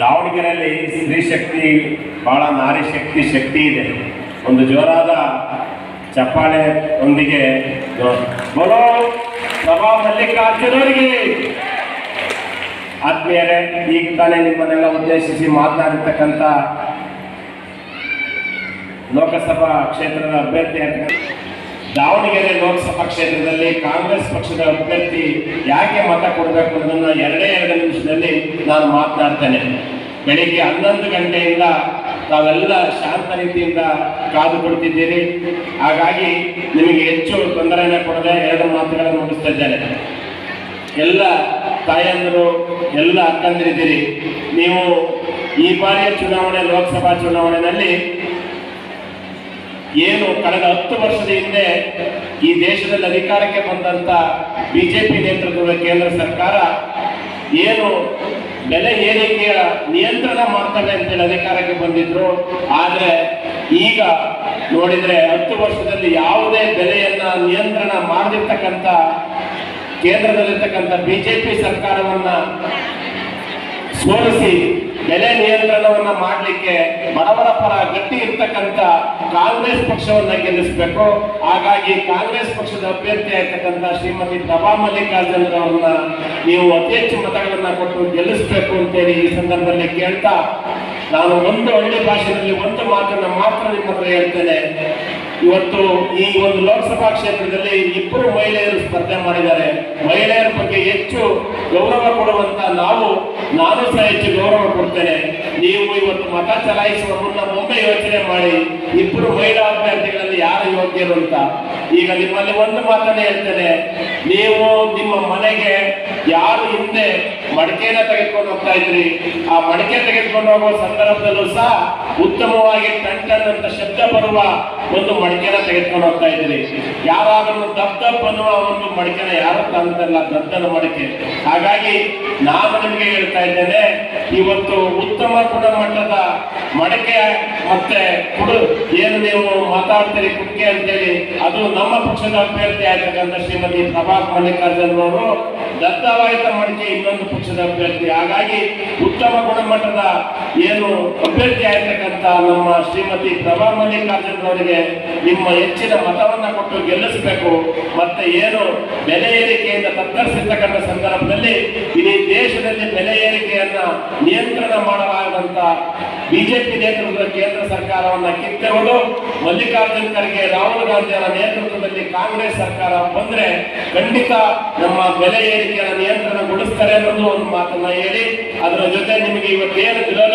ದಾವಣಗೆರೆಯಲ್ಲಿ ಸ್ತ್ರೀ ಶಕ್ತಿ, ಬಹಳ ನಾರಿ ಶಕ್ತಿ ಶಕ್ತಿ ಇದೆ. ಒಂದು ಜೋರಾದ ಚಪ್ಪಾಳೆ ಒಂದಿಗೆ ಬರೋ ಪ್ರಭಾ ಮಲ್ಲಿಕಾರ್ಜುನವರಿಗೆ ಆತ್ಮೀಯರೇ ಈಗ ತಾನೇ ನಿಮ್ಮನ್ನೆಲ್ಲ ಉದ್ದೇಶಿಸಿ ಮಾತನಾಡಿರ್ತಕ್ಕಂಥ ಲೋಕಸಭಾ ಕ್ಷೇತ್ರದ ಅಭ್ಯರ್ಥಿ ದಾವಣಗೆರೆ ಲೋಕಸಭಾ ಕ್ಷೇತ್ರದಲ್ಲಿ ಕಾಂಗ್ರೆಸ್ ಪಕ್ಷದ ಅಭ್ಯರ್ಥಿ ಯಾಕೆ ಮತ ಕೊಡಬೇಕು ಅನ್ನೋದನ್ನ ಎರಡೇ ಎರಡು ನಿಮಿಷದಲ್ಲಿ ನಾನು ಮಾತನಾಡ್ತೇನೆ. ಬೆಳಿಗ್ಗೆ ಹನ್ನೊಂದು ಗಂಟೆಯಿಂದ ತಾವೆಲ್ಲ ಶಾಂತ ರೀತಿಯಿಂದ ಕಾದು ಕೊಡ್ತಿದ್ದೀರಿ ಹಾಗಾಗಿ ನಿಮಗೆ ಹೆಚ್ಚು ತೊಂದರೆಯನ್ನು ಕೊಡದೆ ಎರಡು ಮಾತುಗಳನ್ನು ಮುಗಿಸ್ತಾ ಎಲ್ಲ ತಾಯಂದರು, ಎಲ್ಲ ಅಕ್ಕಂದಿರಿದ್ದೀರಿ. ನೀವು ಈ ಬಾರಿಯ ಚುನಾವಣೆ, ಲೋಕಸಭಾ ಚುನಾವಣೆಯಲ್ಲಿ ಏನು ಕಳೆದ ಹತ್ತು ವರ್ಷದ ಹಿಂದೆ ಈ ದೇಶದಲ್ಲಿ ಅಧಿಕಾರಕ್ಕೆ ಬಂದಂತ ಬಿಜೆಪಿ ನೇತೃತ್ವದ ಕೇಂದ್ರ ಸರ್ಕಾರ ಏನು ಬೆಲೆ ಏರಿಕೆಯ ನಿಯಂತ್ರಣ ಮಾಡ್ತವೆ ಅಂತೇಳಿ ಅಧಿಕಾರಕ್ಕೆ ಬಂದಿದ್ರು. ಆದ್ರೆ ಈಗ ನೋಡಿದ್ರೆ ಹತ್ತು ವರ್ಷದಲ್ಲಿ ಯಾವುದೇ ಬೆಲೆಯನ್ನ ನಿಯಂತ್ರಣ ಮಾಡದಿರ್ತಕ್ಕಂಥ ಕೇಂದ್ರದಲ್ಲಿರ್ತಕ್ಕಂಥ ಬಿಜೆಪಿ ಸರ್ಕಾರವನ್ನ ಸೋಲಿಸಿ ಬೆಲೆ ನಿಯಂತ್ರಣವನ್ನ ಮಾಡಲಿಕ್ಕೆ ಬಡವರ ಪರ ಗಟ್ಟಿ ಇರ್ತಕ್ಕಂಥ ಕಾಂಗ್ರೆಸ್ ಪಕ್ಷವನ್ನ ಗೆಲ್ಲಿಸಬೇಕು. ಹಾಗಾಗಿ ಕಾಂಗ್ರೆಸ್ ಪಕ್ಷದ ಅಭ್ಯರ್ಥಿ ಆಗಿರ್ತಕ್ಕಂಥ ಶ್ರೀಮತಿ ಪ್ರಭಾ ಮಲ್ಲಿಕಾರ್ಜುನ್ ಅವರನ್ನ ನೀವು ಅತಿ ಹೆಚ್ಚು ಮತಗಳನ್ನ ಕೊಟ್ಟು ಗೆಲ್ಲಿಸಬೇಕು ಅಂತೇಳಿ ಈ ಸಂದರ್ಭದಲ್ಲಿ ಕೇಳ್ತಾ, ನಾನು ಒಂದು ಒಳ್ಳೆ ಭಾಷೆಯಲ್ಲಿ ಒಂದು ಮಾತನ್ನ ಮಾತ್ರ ನಿಮ್ಮ ಹತ್ರ ಹೇಳ್ತೇನೆ. ಇವತ್ತು ಈ ಒಂದು ಲೋಕಸಭಾ ಕ್ಷೇತ್ರದಲ್ಲಿ ಇಬ್ಬರು ಮಹಿಳೆಯರು ಸ್ಪರ್ಧೆ ಮಾಡಿದ್ದಾರೆ. ಮಹಿಳೆಯರ ಬಗ್ಗೆ ಹೆಚ್ಚು ಗೌರವ ಕೊಡುವಂತ ನಾನು ಸಹ ಹೆಚ್ಚು ಗೌರವ ಕೊಡ್ತೇನೆ. ನೀವು ಇವತ್ತು ಮತ ಚಲಾಯಿಸುವ ಮುನ್ನ ಒಮ್ಮೆ ಯೋಚನೆ ಮಾಡಿ ಇಬ್ಬರು ಮಹಿಳಾ ಅಭ್ಯರ್ಥಿಗಳಲ್ಲಿ ಯಾರು ಯೋಗ್ಯರು ಅಂತ. ಈಗ ನಿಮ್ಮಲ್ಲಿ ಒಂದು ಮಾತನ್ನ ಹೇಳ್ತೇನೆ. ನೀವು ನಿಮ್ಮ ಮನೆಗೆ ಯಾರು ಹಿಂದೆ ಮಡಿಕೆನ ತೆಗೆದುಕೊಂಡು ಹೋಗ್ತಾ ಇದ್ರಿ? ಆ ಮಡಿಕೆ ತೆಗೆದುಕೊಂಡು ಹೋಗುವ ಸಂದರ್ಭದಲ್ಲೂ ಸಹ ಉತ್ತಮವಾಗಿ ಟನ್ ಅಂತ ಶಬ್ದ ಬರುವ ಒಂದು ಮಡಿಕೆನ ತೆಗೆದುಕೊಂಡು ಹೋಗ್ತಾ ಇದ್ರಿ. ಯಾರಾದ್ರೂ ದಪ್ ದಪ್ ಅನ್ನುವ ಒಂದು ಮಡಿಕೆನ ಯಾರು ತಂದಲ್ಲ? ದದ್ದನ ಮಡಿಕೆ. ಹಾಗಾಗಿ ನಾನು ನಿಮಗೆ ಹೇಳ್ತಾ ಇದ್ದೇನೆ, ಇವತ್ತು ಉತ್ತಮ ಗುಣಮಟ್ಟದ ಮಡಿಕೆ ಮತ್ತೆ ಕುಡು. ಏನು ನೀವು ಮಾತಾಡ್ತೀರಿ ಕುಕ್ಕೆ ಅಂತೇಳಿ, ಅದು ನಮ್ಮ ಪಕ್ಷದ ಅಭ್ಯರ್ಥಿ ಆಗಿರ್ತಕ್ಕಂಥ ಶ್ರೀಮತಿ ಪ್ರಭಾ ಮಲ್ಲಿಕಾರ್ಜುನ್ ಅವರು ದತ್ತವಾಯಿತ ಮಡಿಕೆ ಇನ್ನೊಂದು ಪಕ್ಷದ ಅಭ್ಯರ್ಥಿ. ಹಾಗಾಗಿ ಉತ್ತಮ ಗುಣಮಟ್ಟದ ಏನು ಅಭ್ಯರ್ಥಿ ಆಗಿರ್ತಕ್ಕಂಥ ನಮ್ಮ ಶ್ರೀಮತಿ ಪ್ರಭಾ ಮಲ್ಲಿಕಾರ್ಜುನ್ ಅವರಿಗೆ ನಿಮ್ಮ ಹೆಚ್ಚಿನ ಮತವನ್ನ ಕೊಟ್ಟು ಗೆಲ್ಲಿಸಬೇಕು. ಮತ್ತೆ ಏನು ಬೆಲೆ ಏರಿಕೆಯಿಂದ ತತ್ತರಿಸಿರ್ತಕ್ಕಂಥ ಸಂದರ್ಭದಲ್ಲಿ ಇಡೀ ದೇಶದಲ್ಲಿ ಬೆಲೆ ಏರಿಕೆಯನ್ನ ನಿಯಂತ್ರಣ ಮಾಡಲಾಗದಂತ ಬಿಜೆಪಿ ನೇತೃತ್ವದ ಕೇಂದ್ರ ಸರ್ಕಾರವನ್ನ ಕಿತ್ತೆರಲು ಮಲ್ಲಿಕಾರ್ಜುನ್ ಖರ್ಗೆ, ರಾಹುಲ್ ಗಾಂಧಿ ಅವರ ನೇತೃತ್ವದಲ್ಲಿ ಕಾಂಗ್ರೆಸ್ ಸರ್ಕಾರ ಬಂದ್ರೆ ಖಂಡಿತ ನಮ್ಮ ಬೆಲೆ ಏರಿಕೆಯನ್ನು ನಿಯಂತ್ರಣಗೊಳಿಸ್ತಾರೆ ಅನ್ನೋದು ಒಂದು ಮಾತನ್ನ ಹೇಳಿ. ಅದರ ಜೊತೆ ನಿಮಗೆ ಇವತ್ತೇನು ವಿರೋಧ